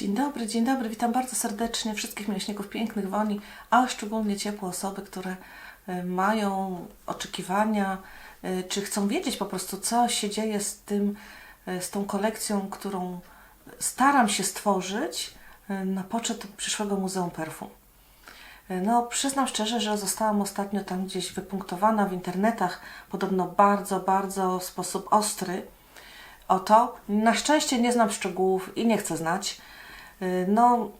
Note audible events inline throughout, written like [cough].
Dzień dobry, dzień dobry. Witam bardzo serdecznie wszystkich miłośników pięknych woni, a szczególnie ciepłe osoby, które y, mają oczekiwania, y, czy chcą wiedzieć po prostu, co się dzieje z tym, y, z tą kolekcją, którą staram się stworzyć na poczet przyszłego Muzeum Perfum. No, przyznam szczerze, że zostałam ostatnio tam gdzieś wypunktowana w internetach, podobno bardzo, bardzo w sposób ostry o to. Na szczęście nie znam szczegółów i nie chcę znać. Y, No,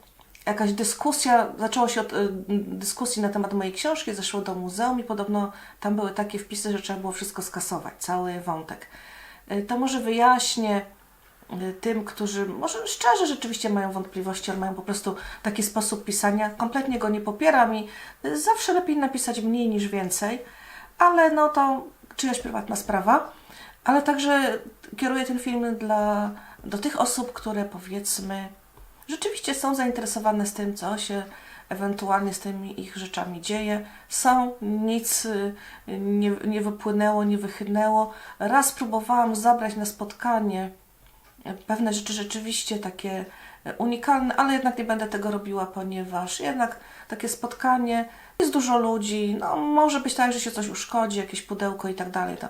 jakaś dyskusja, zaczęło się od y, dyskusji na temat mojej książki, zeszło do muzeum i podobno tam były takie wpisy, że trzeba było wszystko skasować, cały wątek. Y, To może wyjaśnię tym, którzy może szczerze rzeczywiście mają wątpliwości, ale mają po prostu taki sposób pisania. Kompletnie go nie popieram i zawsze lepiej napisać mniej niż więcej, ale no to czyjaś prywatna sprawa. Ale także kieruję ten film dla, do tych osób, które powiedzmy rzeczywiście są zainteresowane z tym, co się ewentualnie z tymi ich rzeczami dzieje. Są, nic y, nie, nie wypłynęło, nie wychynęło. Raz próbowałam zabrać na spotkanie pewne rzeczy rzeczywiście takie unikalne, ale jednak nie będę tego robiła, ponieważ jednak takie spotkanie, jest dużo ludzi, no może być tak, że się coś uszkodzi, jakieś pudełko i tak dalej. To,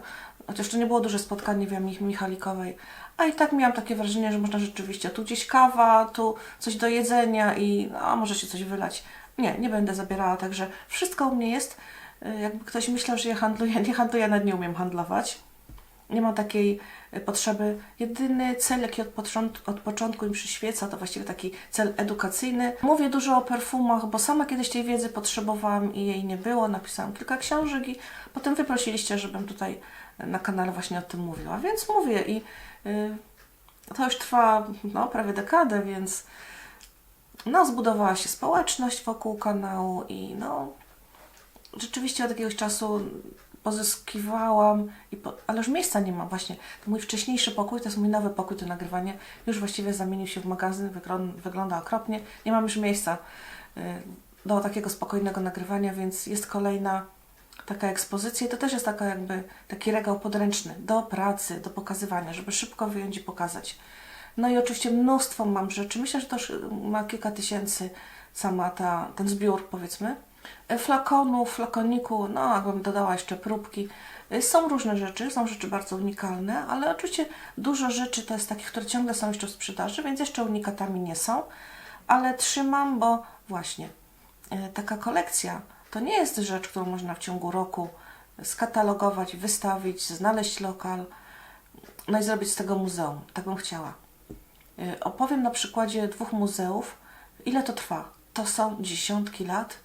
chociaż to nie było duże spotkanie w Jamie Michalikowej, a i tak miałam takie wrażenie, że można rzeczywiście tu gdzieś kawa, tu coś do jedzenia i no, może się coś wylać. Nie, nie będę zabierała, także wszystko u mnie jest. Y, Jakby ktoś myślał, że ja handluję, [laughs] nie handluję, nawet nie umiem handlować. Nie mam takiej y, potrzeby. Jedyny cel, jaki od, począt- od początku mi przyświeca, to właściwie taki cel edukacyjny. Mówię dużo o perfumach, bo sama kiedyś tej wiedzy potrzebowałam i jej nie było. Napisałam kilka książek i potem wy prosiliście, żebym tutaj na kanale właśnie o tym mówiła. Więc mówię i y, to już trwa no, prawie dekadę, więc no, zbudowała się społeczność wokół kanału i no, rzeczywiście od jakiegoś czasu pozyskiwałam, i po, ale już miejsca nie mam właśnie. To mój wcześniejszy pokój, to jest mój nowy pokój do nagrywania, już właściwie zamienił się w magazyn, wygląda, wygląda okropnie. Nie mam już miejsca y, do takiego spokojnego nagrywania, więc jest kolejna taka ekspozycja i to też jest taka jakby taki regał podręczny do pracy, do pokazywania, żeby szybko wyjąć i pokazać. No i oczywiście mnóstwo mam rzeczy. Myślę, że to już ma kilka tysięcy sama ta, ten zbiór, powiedzmy. E, Flakonów, flakoniku, no jakbym dodała jeszcze próbki. E, Są różne rzeczy, są rzeczy bardzo unikalne, ale oczywiście dużo rzeczy to jest takich, które ciągle są jeszcze w sprzedaży, więc jeszcze unikatami nie są. Ale trzymam, bo właśnie e, taka kolekcja to nie jest rzecz, którą można w ciągu roku skatalogować, wystawić, znaleźć lokal, no i zrobić z tego muzeum. Tak bym chciała. Opowiem na przykładzie dwóch muzeów, ile to trwa. To są dziesiątki lat,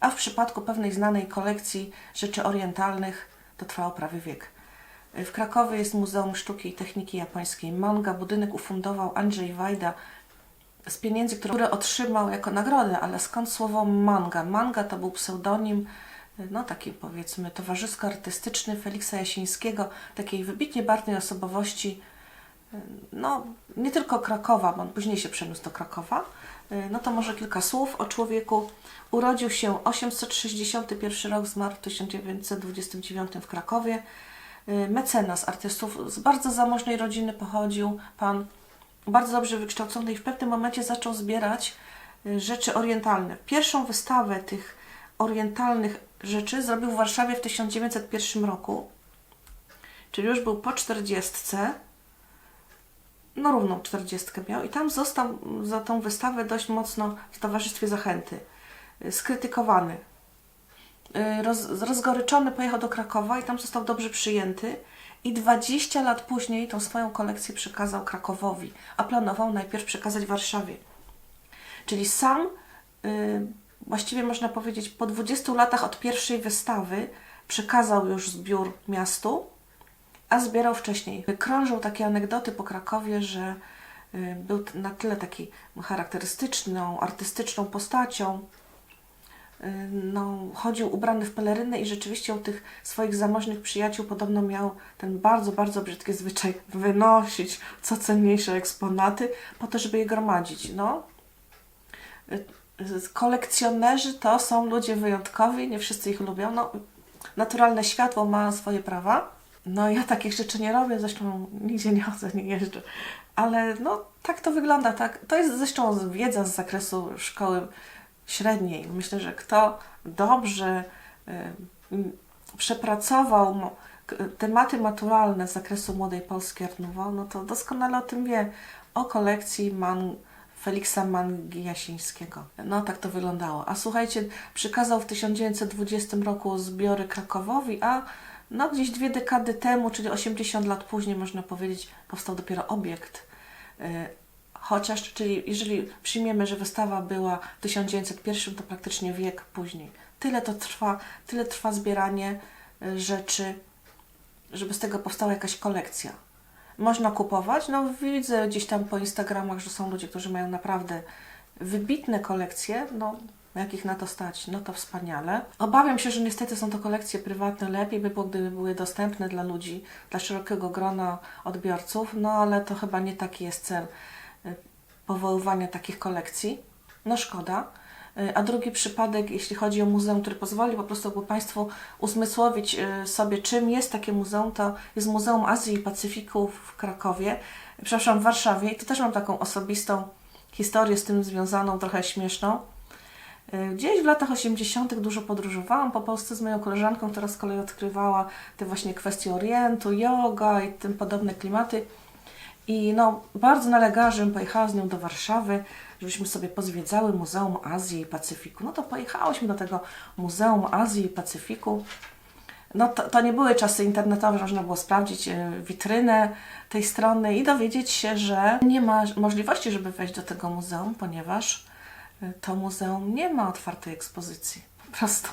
a w przypadku pewnej znanej kolekcji rzeczy orientalnych to trwało prawie wiek. W Krakowie jest Muzeum Sztuki i Techniki Japońskiej Manga. Budynek ufundował Andrzej Wajda z pieniędzy, które otrzymał jako nagrodę, ale skąd słowo manga? Manga to był pseudonim, no taki powiedzmy towarzysko-artystyczny Feliksa Jasińskiego, takiej wybitnie barwnej osobowości, no nie tylko Krakowa, bo on później się przeniósł do Krakowa, y, no to może kilka słów o człowieku. Urodził się 861 rok, zmarł w 1929 w Krakowie. Y, Mecenas artystów z bardzo zamożnej rodziny pochodził pan, bardzo dobrze wykształcony i w pewnym momencie zaczął zbierać y, rzeczy orientalne. Pierwszą wystawę tych orientalnych rzeczy zrobił w Warszawie w 1901 roku, czyli już był po 40 no równą czterdziestkę miał i tam został za tą wystawę dość mocno w Towarzystwie Zachęty y, skrytykowany. Y, Roz, rozgoryczony pojechał do Krakowa i tam został dobrze przyjęty i 20 lat później tą swoją kolekcję przekazał Krakowowi, a planował najpierw przekazać Warszawie. Czyli sam, y, właściwie można powiedzieć, po 20 latach od pierwszej wystawy przekazał już zbiór miastu, a zbierał wcześniej. Krążą takie anegdoty po Krakowie, że y, był na tyle taki charakterystyczną, artystyczną postacią. Y, No, chodził ubrany w pelerynę i rzeczywiście u tych swoich zamożnych przyjaciół podobno miał ten bardzo, bardzo brzydki zwyczaj wynosić co cenniejsze eksponaty po to, żeby je gromadzić. No, y, kolekcjonerzy to są ludzie wyjątkowi, nie wszyscy ich lubią. No, naturalne światło ma swoje prawa. No ja takich rzeczy nie robię, zresztą nigdzie nie chodzę, nie jeżdżę. Ale no, tak to wygląda. Tak. To jest zresztą wiedza z zakresu szkoły średniej. Myślę, że kto dobrze y, przepracował k- tematy maturalne z zakresu Młodej Polski Nouveau, no to doskonale o tym wie. O kolekcji Man Feliksa Mangi Jasińskiego. No tak to wyglądało. A słuchajcie, przekazał w 1920 roku zbiory Krakowowi, a no gdzieś dwie dekady temu, czyli 80 lat później, można powiedzieć, powstał dopiero obiekt. Y, Chociaż, czyli jeżeli przyjmiemy, że wystawa była w 1901, to praktycznie wiek później. Tyle to trwa, tyle trwa zbieranie y, rzeczy, żeby z tego powstała jakaś kolekcja. Można kupować, no widzę gdzieś tam po Instagramach, że są ludzie, którzy mają naprawdę wybitne kolekcje, no jakich na to stać, no to wspaniale. Obawiam się, że niestety są to kolekcje prywatne, lepiej by było, gdyby były dostępne dla ludzi, dla szerokiego grona odbiorców, no ale to chyba nie taki jest cel y, powoływania takich kolekcji. No szkoda. Y, A drugi przypadek, jeśli chodzi o muzeum, który pozwoli po prostu Państwu uzmysłowić y, sobie, czym jest takie muzeum, to jest Muzeum Azji i Pacyfiku w Krakowie, przepraszam, w Warszawie. I tu też mam taką osobistą historię z tym związaną, trochę śmieszną. Y, Gdzieś w latach 80. dużo podróżowałam po Polsce z moją koleżanką, która z kolei odkrywała te właśnie kwestie Orientu, yoga i tym podobne klimaty. I no, bardzo nalegała, żebym pojechała z nią do Warszawy, żebyśmy sobie pozwiedzały Muzeum Azji i Pacyfiku. No to pojechałyśmy do tego Muzeum Azji i Pacyfiku. No to, to nie były czasy internetowe, można było sprawdzić e, witrynę tej strony i dowiedzieć się, że nie ma możliwości, żeby wejść do tego muzeum, ponieważ e, to muzeum nie ma otwartej ekspozycji. Po prostu.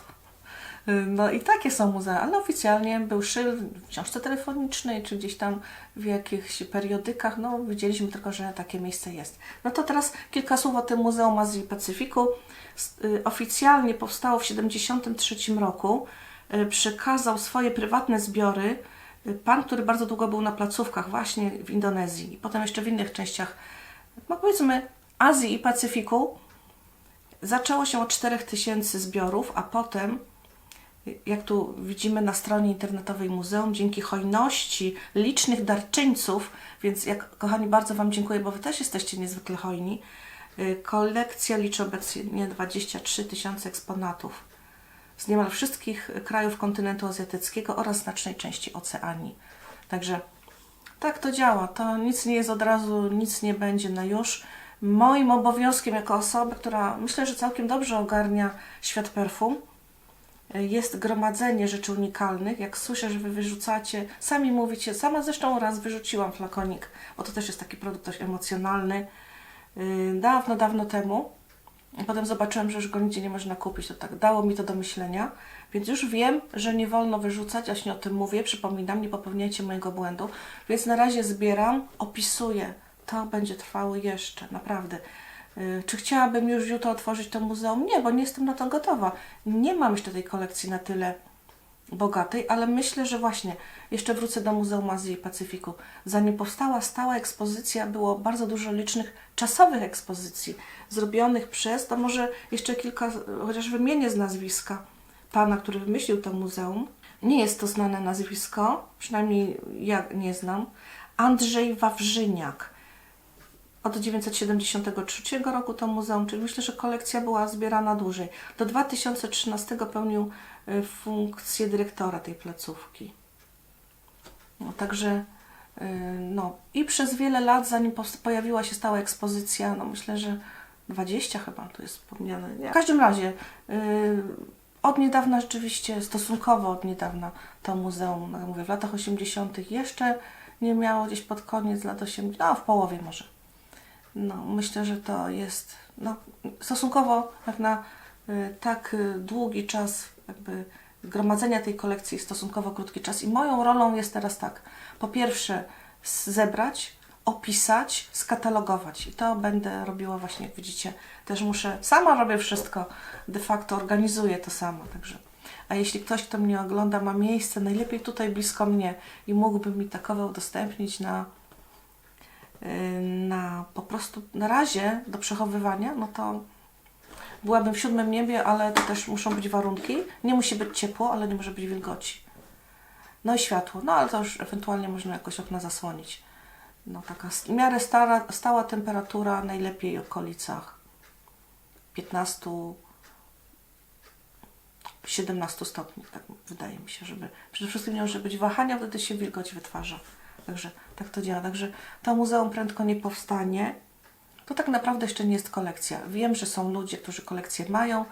No i takie są muzea, ale oficjalnie był szyld w książce telefonicznej, czy gdzieś tam w jakichś periodykach, no widzieliśmy tylko, że takie miejsce jest. No to teraz kilka słów o tym Muzeum Azji i Pacyfiku. Y, Oficjalnie powstało w 1973 roku. Y, Przekazał swoje prywatne zbiory y, pan, który bardzo długo był na placówkach właśnie w Indonezji i potem jeszcze w innych częściach, no powiedzmy Azji i Pacyfiku. Zaczęło się od 4000 zbiorów, a potem jak tu widzimy na stronie internetowej muzeum, dzięki hojności licznych darczyńców, więc jak kochani, bardzo Wam dziękuję, bo Wy też jesteście niezwykle hojni. y, Kolekcja liczy obecnie 23 tysiące eksponatów z niemal wszystkich krajów kontynentu azjatyckiego oraz znacznej części Oceanii. Także tak to działa. To nic nie jest od razu, nic nie będzie na już. Moim obowiązkiem jako osoby, która myślę, że całkiem dobrze ogarnia świat perfum, jest gromadzenie rzeczy unikalnych. Jak słyszę, że Wy wyrzucacie, sami mówicie, sama zresztą raz wyrzuciłam flakonik, bo to też jest taki produkt dość emocjonalny, yy, dawno, dawno temu. Potem zobaczyłam, że już go nigdzie nie można kupić. To tak dało mi to do myślenia. Więc już wiem, że nie wolno wyrzucać, właśnie o tym mówię, przypominam, nie popełniajcie mojego błędu. Więc na razie zbieram, opisuję. To będzie trwało jeszcze, naprawdę. Yy, Czy chciałabym już jutro otworzyć to muzeum? Nie, bo nie jestem na to gotowa. Nie mam jeszcze tej kolekcji na tyle bogatej, ale myślę, że właśnie jeszcze wrócę do Muzeum Azji i Pacyfiku. Zanim powstała stała ekspozycja, było bardzo dużo licznych czasowych ekspozycji zrobionych przez, to może jeszcze kilka, chociaż wymienię z nazwiska pana, który wymyślił to muzeum. Nie jest to znane nazwisko, przynajmniej ja nie znam. Andrzej Wawrzyniak. Od 1973 roku to muzeum, czyli myślę, że kolekcja była zbierana dłużej. Do 2013 pełnił y, funkcję dyrektora tej placówki. No, także y, no i przez wiele lat, zanim pojawiła się stała ekspozycja, no myślę, że 20 chyba tu jest wspomniane. W każdym razie y, od niedawna rzeczywiście, stosunkowo od niedawna to muzeum, no, mówię, w latach 80. jeszcze nie miało gdzieś pod koniec lat 80., no w połowie może. No, myślę, że to jest no, stosunkowo jak na y, tak y, długi czas jakby gromadzenia tej kolekcji, stosunkowo krótki czas. I moją rolą jest teraz tak, po pierwsze zebrać, opisać, skatalogować. I to będę robiła właśnie, jak widzicie, też muszę, sama robię wszystko, de facto organizuję to samo, także. A jeśli ktoś, kto mnie ogląda, ma miejsce, najlepiej tutaj blisko mnie i mógłby mi takowe udostępnić na, na po prostu na razie do przechowywania, no to byłabym w siódmym niebie, ale to też muszą być warunki. Nie musi być ciepło, ale nie może być wilgoci. No i światło, no ale to już ewentualnie można jakoś okna zasłonić. no taka w miarę stara, stała temperatura, najlepiej w okolicach 15 17 stopni, tak wydaje mi się, żeby przede wszystkim nie może być wahania, wtedy się wilgoć wytwarza. Także tak to działa. Także to muzeum prędko nie powstanie. To tak naprawdę jeszcze nie jest kolekcja. Wiem, że są ludzie, którzy kolekcje mają.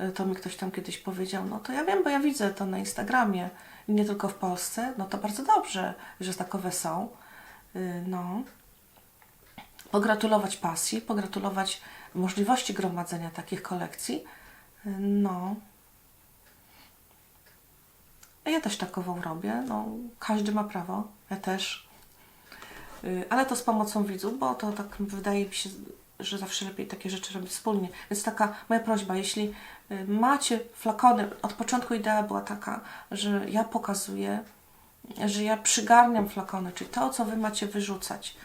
Y, To mi ktoś tam kiedyś powiedział. No to ja wiem, bo ja widzę to na Instagramie i nie tylko w Polsce. No to bardzo dobrze, że takowe są. Y, No. Pogratulować pasji, pogratulować możliwości gromadzenia takich kolekcji. Y, No. Ja też takową robię. No, każdy ma prawo. Ja też. Y, Ale to z pomocą widzów, bo to tak wydaje mi się, że zawsze lepiej takie rzeczy robić wspólnie. Więc taka moja prośba, jeśli y, macie flakony, od początku idea była taka, że ja pokazuję, że ja przygarniam flakony, czyli to, co wy macie wyrzucać.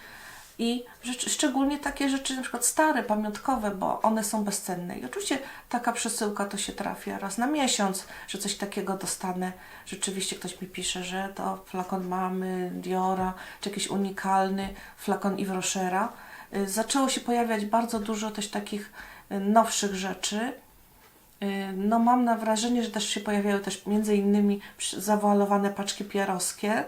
I szczególnie takie rzeczy, na przykład stare, pamiątkowe, bo one są bezcenne. I oczywiście taka przesyłka to się trafia raz na miesiąc, że coś takiego dostanę. Rzeczywiście ktoś mi pisze, że to flakon mamy Diora, czy jakiś unikalny flakon Yves Zaczęło się pojawiać bardzo dużo też takich y, nowszych rzeczy. Y, No mam na wrażenie, że też się pojawiały też między innymi zawoalowane paczki pierowskie.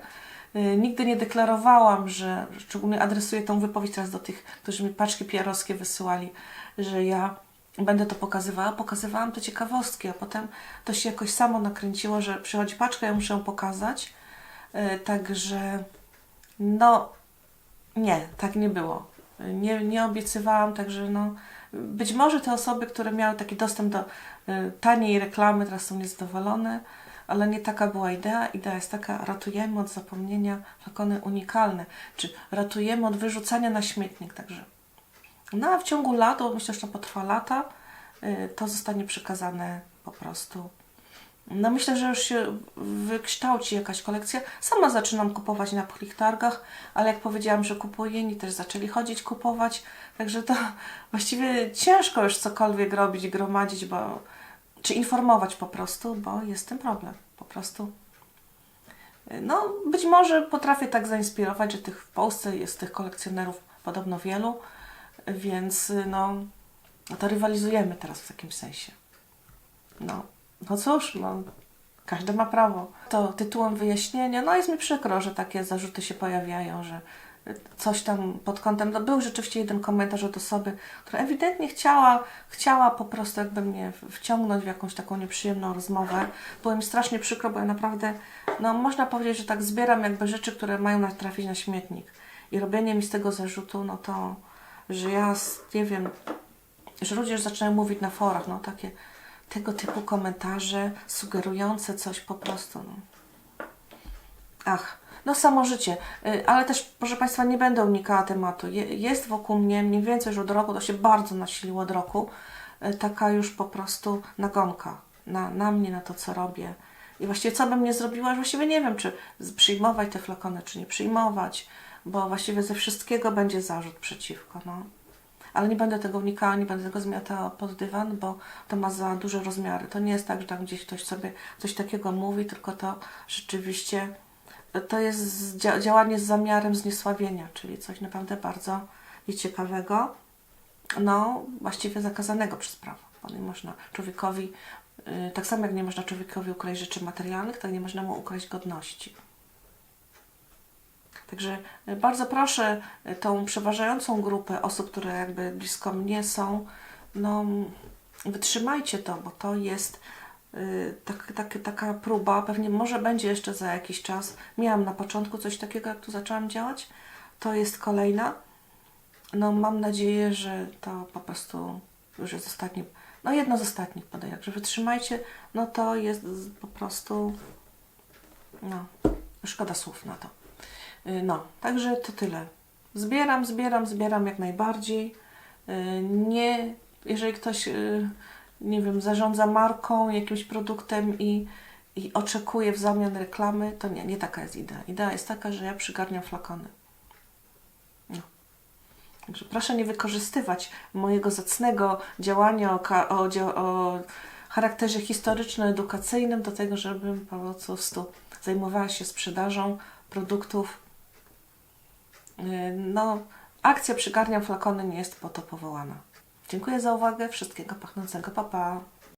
Y, Nigdy nie deklarowałam, że szczególnie adresuję tą wypowiedź teraz do tych, którzy mi paczki pierowskie wysyłali, że ja będę to pokazywała. Pokazywałam te ciekawostki, a potem to się jakoś samo nakręciło, że przychodzi paczka, ja muszę ją pokazać. Y, Także no nie, tak nie było. Nie, nie obiecywałam, także no, być może te osoby, które miały taki dostęp do y, taniej reklamy, teraz są niezadowolone, ale nie taka była idea. Idea jest taka, ratujemy od zapomnienia flakony unikalne, czy ratujemy od wyrzucania na śmietnik, także. No a w ciągu lat, bo myślę, że to potrwa lata, y, to zostanie przekazane po prostu no myślę, że już się wykształci jakaś kolekcja. Sama zaczynam kupować na pchlich targach, ale jak powiedziałam, że kupuję, inni też zaczęli chodzić kupować. Także to [laughs] właściwie ciężko już cokolwiek robić, gromadzić, bo czy informować po prostu, bo jest ten problem. Po prostu. No, być może potrafię tak zainspirować, że tych w Polsce jest tych kolekcjonerów podobno wielu, więc no, to rywalizujemy teraz w takim sensie. No, no cóż, no, każdy ma prawo. To tytułem wyjaśnienia, no jest mi przykro, że takie zarzuty się pojawiają, że coś tam pod kątem, no był rzeczywiście jeden komentarz od osoby, która ewidentnie chciała, chciała po prostu jakby mnie wciągnąć w jakąś taką nieprzyjemną rozmowę. Było mi strasznie przykro, bo ja naprawdę, no można powiedzieć, że tak zbieram jakby rzeczy, które mają trafić na śmietnik. I robienie mi z tego zarzutu, no to, że ja, nie wiem, że ludzie już zaczynają mówić na forach, no takie tego typu komentarze sugerujące coś po prostu. No. Ach, no samo życie. Y, Ale też, proszę Państwa, nie będę unikała tematu. Je, jest wokół mnie, mniej więcej już od roku, to się bardzo nasiliło od roku, y, taka już po prostu nagonka na, na mnie, na to, co robię. I właściwie co bym nie zrobiła, już właściwie nie wiem, czy przyjmować te flakony, czy nie przyjmować, bo właściwie ze wszystkiego będzie zarzut przeciwko. No ale nie będę tego unikała, nie będę tego zmiatała pod dywan, bo to ma za duże rozmiary. To nie jest tak, że tam gdzieś ktoś sobie coś takiego mówi, tylko to rzeczywiście to jest dzia- działanie z zamiarem zniesławienia, czyli coś naprawdę bardzo nieciekawego, no właściwie zakazanego przez prawo, bo nie można człowiekowi, y, tak samo jak nie można człowiekowi ukraść rzeczy materialnych, tak nie można mu ukraść godności. Także y, bardzo proszę y, tą przeważającą grupę osób, które jakby blisko mnie są, no wytrzymajcie to, bo to jest tak, tak, taka próba, pewnie może będzie jeszcze za jakiś czas. Miałam na początku coś takiego, jak tu zaczęłam działać. To jest kolejna. No mam nadzieję, że to po prostu już jest ostatni, no jedno z ostatnich podaję, także wytrzymajcie, no to jest po prostu, no, szkoda słów na to. Y, No, także to tyle. Zbieram, zbieram, zbieram jak najbardziej. Y, Nie, jeżeli ktoś, y, nie wiem, zarządza marką, jakimś produktem i, i oczekuje w zamian reklamy, to nie, nie taka jest idea. Idea jest taka, że ja przygarniam flakony. No. Także proszę nie wykorzystywać mojego zacnego działania o, o, o charakterze historyczno-edukacyjnym do tego, żebym po prostu zajmowała się sprzedażą produktów y, no, akcja Przygarniam flakony nie jest po to powołana. Dziękuję za uwagę. Wszystkiego pachnącego. Pa, pa.